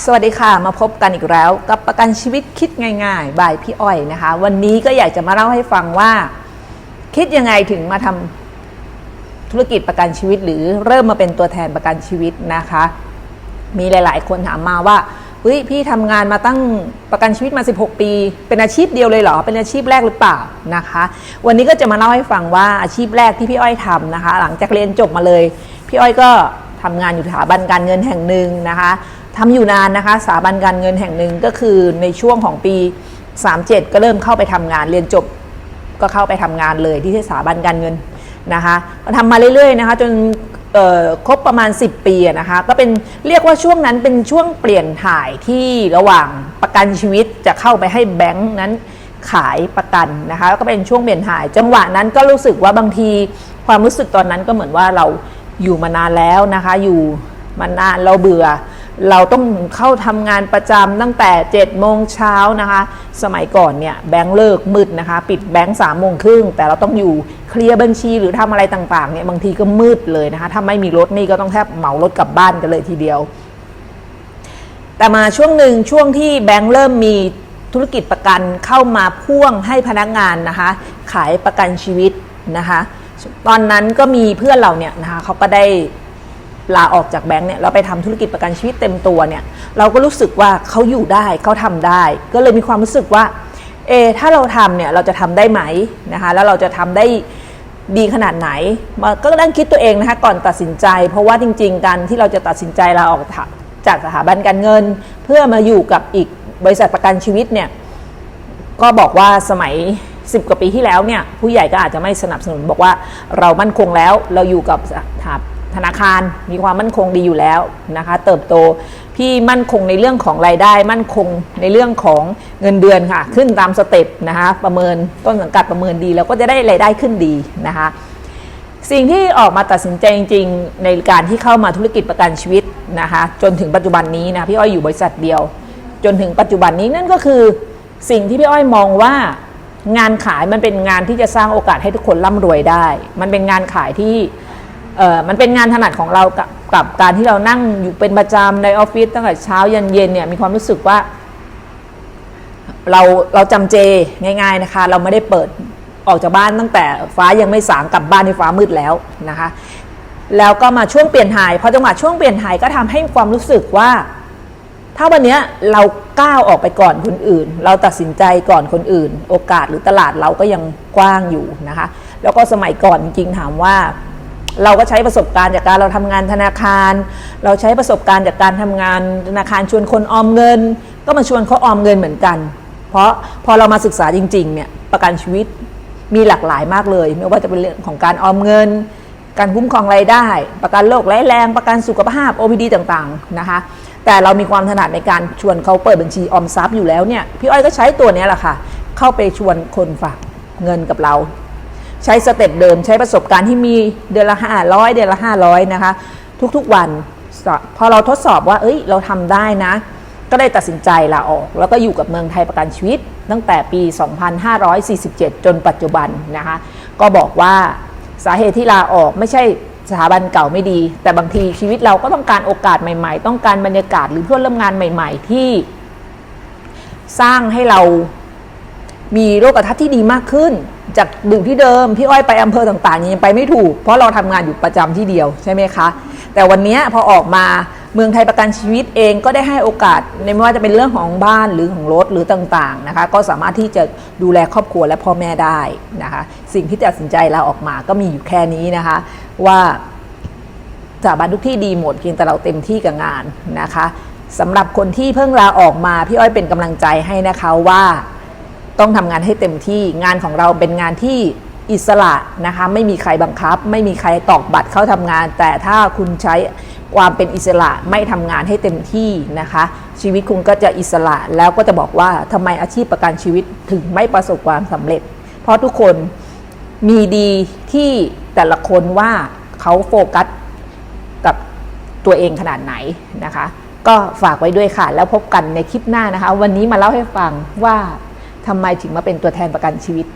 สวัสดีค่ะ มาพบกันอีกแล้ว กับประกันชีวิตคิดง่ายๆบายพี่อ้อยนะคะ วันนี้ก็อยากจะมาเล่าให้ฟังว่า คิดยังไงถึงมาทำธุรกิจประกันชีวิต หรือเริ่มมาเป็นตัวแทนประกันชีวิตนะคะ มีหลาย ๆ คนถามมาว่าเฮ้ยพี่ทำงานมาตั้งประกันชีวิตมา 16 ปี เป็นอาชีพเดียวเลยเหรอ เป็นอาชีพแรกหรือเปล่านะคะ วันนี้ก็จะมาเล่าให้ฟังว่าอาชีพแรกที่พี่อ้อยทำนะคะ หลังจากเรียนจบมาเลย พี่อ้อยก็ทำงานอยู่สถาบันการเงินแห่งหนึ่งนะคะ ทำอยู่นานนะคะสถาบันการเงินแห่งหนึ่งก็คือในช่วงของปี 37 ก็เริ่มเข้าไปทำงานเรียนจบก็เข้าไปทำงานเลยที่สถาบันการเงินนะคะก็ทำมาเรื่อยๆนะคะจนครบประมาณ 10 ปีนะคะก็เป็นเรียกว่าช่วงนั้นเป็นช่วงเปลี่ยนถ่ายที่ระหว่างประกันชีวิตจะเข้าไปให้แบงค์นั้นขายประกันนะคะแล้วก็เป็นช่วงเปลี่ยนถ่าย จังหวะนั้นก็รู้สึกว่าบางทีความรู้สึกตอนนั้นก็เหมือนว่าเราอยู่มานานแล้วนะคะ อยู่มานานเราเบื่อ เราต้องเข้าทำงานประจำตั้งแต่7จ็ดโมงเช้านะคะ สมัยก่อนเนี่ยแบงค์เลิกมืดนะคะ ปิดแบงค์สามโมงครึ่งแต่เราต้องอยู่เคลียร์บัญชีหรือทำอะไรต่างๆเนี่ยบางทีก็มืดเลยนะคะ ถ้าไม่มีรถนี่ก็ต้องแทบเหมารถกลับบ้านกันเลยทีเดียว แต่มาช่วงหนึ่งช่วงที่แบงค์เริ่มมีธุรกิจประกันเข้ามาพ่วงให้พนักงานนะคะ ขายประกันชีวิตนะคะ ตอนนั้นก็มีเพื่อนเราเนี่ยนะคะเขาก็ได้ ลาออกจากแบงค์เนี่ยเราไปทำธุรกิจประกันชีวิตเต็มตัวเนี่ยเราก็รู้สึกว่าเขาอยู่ได้เขาทำได้ ก็เลยมีความรู้สึกว่าเอถ้าเราทำเนี่ยเราจะทำได้ไหมนะคะแล้วเราจะทำได้ดีขนาดไหนมาก็นั่งคิดตัวเองนะคะก่อนตัดสินใจ เพราะว่าจริง ๆ การที่เราจะตัดสินใจลาออกจากสถาบันการเงิน เพื่อมาอยู่กับอีกบริษัทประกันชีวิตเนี่ยก็บอกว่าสมัย 10 กว่าปีที่แล้วเนี่ยผู้ใหญ่ก็อาจจะไม่สนับสนุนบอกว่าเรามั่นคงแล้วเราอยู่กับสถา ธนาคารมีความมั่นคงดีอยู่แล้วนะคะเติบโตพี่มั่นคงในเรื่องของรายได้ มั่นคงในเรื่องของเงินเดือนค่ะ ขึ้นตามสเต็ปนะคะประเมินต้นสังกัดประเมินดีแล้วก็จะได้รายได้ขึ้นดีนะคะสิ่งที่ออกมาตัดสินใจจริง ๆ ในการที่เข้ามาธุรกิจประกันชีวิตนะคะจนถึงปัจจุบันนี้นะพี่อ้อยอยู่บริษัทเดียว จนถึงปัจจุบันนี้นั่นก็คือสิ่งที่พี่อ้อยมองว่างานขายมันเป็นงานที่จะสร้างโอกาสให้ทุกคนร่ำรวยได้ มันเป็นงานขายที่ เออมันเป็นงานถนัดของเรากับกับการที่เรานั่งอยู่เป็นประจำในออฟฟิศตั้งแต่เช้ายันเย็นเนี่ยมีความรู้สึกว่า เราเราจำเจง่าย ๆนะคะ เราไม่ได้เปิดออกจากบ้านตั้งแต่ฟ้ายังไม่สางกลับบ้านในฟ้ามืดแล้วนะคะ แล้วก็มาช่วงเปลี่ยนถ่ายพอจังหวะช่วงเปลี่ยนถ่ายก็ทำให้ความรู้สึกว่า ถ้าวันนี้เราก้าวออกไปก่อนคนอื่น เราตัดสินใจก่อนคนอื่น โอกาสหรือตลาดเราก็ยังกว้างอยู่นะคะ แล้วก็สมัยก่อนจริงๆถามว่า เราก็ใช้ประสบการณ์จากการเราทำงานธนาคาร เราใช้ประสบการณ์จากการทำงานธนาคารชวนคนออมเงิน ก็มาชวนเขาออมเงินเหมือนกัน เพราะพอเรามาศึกษาจริงๆเนี่ยประกันชีวิตมีหลากหลายมากเลย ไม่ว่าจะเป็นเรื่องของการออมเงิน การคุ้มครองรายได้ ประกันโรคร้ายแรงประกันสุขภาพ OPD ต่างๆนะคะ แต่เรามีความถนัดในการชวนเขาเปิดบัญชีออมทรัพย์อยู่แล้วเนี่ยพี่อ้อยก็ใช้ตัวนี้แหละค่ะ เข้าไปชวนคนฝากเงินกับเรา ใช้สเต็ปเดิม ใช้ประสบการณ์ที่มีเดือนละห้าร้อยเดือนละห้าร้อยนะคะ ทุกๆวัน พอเราทดสอบว่า เอ้ย เราทำได้นะ ก็ได้ตัดสินใจลาออก แล้วก็อยู่กับเมืองไทยประกันชีวิต ตั้งแต่ปี 2547 จนปัจจุบันนะคะ ก็บอกว่าสาเหตุที่ลาออกไม่ใช่สถาบันเก่าไม่ดี แต่บางทีชีวิตเราก็ต้องการโอกาสใหม่ๆ ต้องการบรรยากาศหรือเพื่อนร่วมงานใหม่ ๆ ที่ สร้างให้เรามีโลกทัศน์ที่ดีมากขึ้น จากดึกที่เดิมพี่อ้อยไปอำเภอต่างๆยังไปไม่ถูก เพราะเราทำงานอยู่ประจำที่เดียวใช่ไหมคะ แต่วันนี้พอออกมาเมืองไทยประกันชีวิตเองก็ได้ให้โอกาสในไม่ว่าจะเป็นเรื่องของบ้านหรือของรถหรือต่างๆนะคะ ก็สามารถที่จะดูแลครอบครัวและพ่อแม่ได้นะคะ สิ่งที่ตัดสินใจเราออกมาก็มีอยู่แค่นี้นะคะ ว่าสถาบันทุกที่ดีหมดเพียงแต่เราเต็มที่กับงานนะคะสำหรับคนที่เพิ่งลาออกมาพี่อ้อยเป็นกำลังใจให้นะคะว่า ต้องทำงานให้เต็มที่งานของเราเป็นงานที่อิสระนะคะไม่มีใครบังคับ ไม่มีใครตอกบัตรเข้าทำงาน แต่ถ้าคุณใช้ความเป็นอิสระไม่ทำงานให้เต็มที่นะคะ ชีวิตคุณก็จะอิสระแล้วก็จะบอกว่าทำไมอาชีพประกันชีวิตถึงไม่ประสบความสำเร็จ เพราะทุกคนมีดีที่แต่ละคนว่าเขาโฟกัสกับตัวเองขนาดไหนนะคะ ก็ฝากไว้ด้วยค่ะ แล้วพบกันในคลิปหน้านะคะ วันนี้มาเล่าให้ฟังว่า ทำไมถึงมาเป็นตัวแทนประกันชีวิต